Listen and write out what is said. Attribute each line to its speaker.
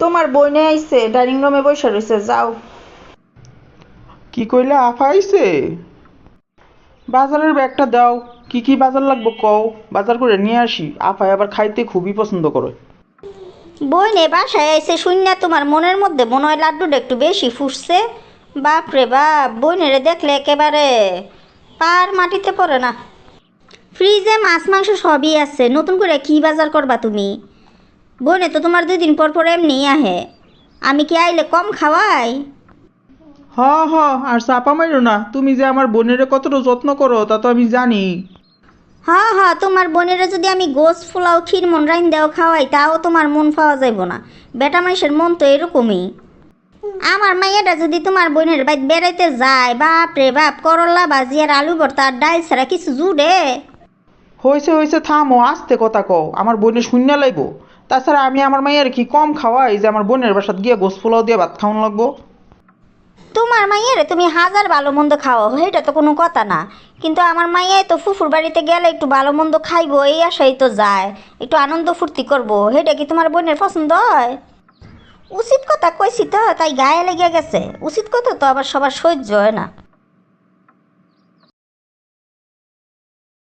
Speaker 1: তোমার বইনে আইছে ডাইনিং রুমে বসে রয়েছে যাও।
Speaker 2: কি কইলে আফা আইছে? বাজারের ব্যাগটা দাও কি কি বাজার লাগবো কও বাজার করে নিয়ে আসি। আফায় আবার খাইতে খুবই পছন্দ করে।
Speaker 3: বই নে বাসায় এসে শূন্য তোমার মনের মধ্যে মনে হয় লাড্ডুটা একটু বেশি ফুটছে। বাপরে বাপ বইনেরে দেখলে একেবারে পার মাটিতে পড়ে না। ফ্রিজে মাছ মাংস সবই আছে নতুন করে কি বাজার করবা তুমি? বইনে তো তোমার দুই দিন পর পর এমনি আহে। আমি কি আইলে কম খাওয়াই?
Speaker 2: হ হ আর চাপা মাইরো না। তুমি যে আমার বোনের কতটা যত্ন করো তা তো আমি জানি।
Speaker 3: হ্যাঁ হ্যাঁ তোমার বোনেরা যদি আমি গোস ফুলাও ক্ষীর মন রাইন দেও খাওয়াই তাও তোমার মন পাওয়া যাইব না। বেটা মানুষের মন তো এরকমই। আমার মাইয়াটা যদি তোমার বোনের বাইক বেড়াইতে যায় বাপ রে বাপ করলা ভাজি আর আলু ভর্তা আর ডাল ছাড়া কিছু জুড়ে?
Speaker 2: হয়েছে হয়েছে থামো আস্তে কথা কও। আমার বোনের শূন্য লাগবো তাছাড়া আমি আমার মাইয়ার কি কম খাওয়াই যে আমার বোনের বাসাত গিয়ে গোস পোলাও দিয়ে ভাত খাওয়ানো লাগবো?
Speaker 3: তোমার মাইয়ারে তুমি হাজার ভালো মন্দ খাও এটা তো কোনো কথা না। কিন্তু আমার মাইয়াই তো ফুফুর বাড়িতে গেলে একটু ভালো মন্দ খাইবো, এই আশাই তো যায়। একটু আনন্দ ফুর্তি করব সেটা কি তোমার বোনের পছন্দ হয়? উচিত কথা কইছি তো, তাই গায়ে লেগে গেছে। উচিত কথা তো আবার সবার সহ্য হয় না।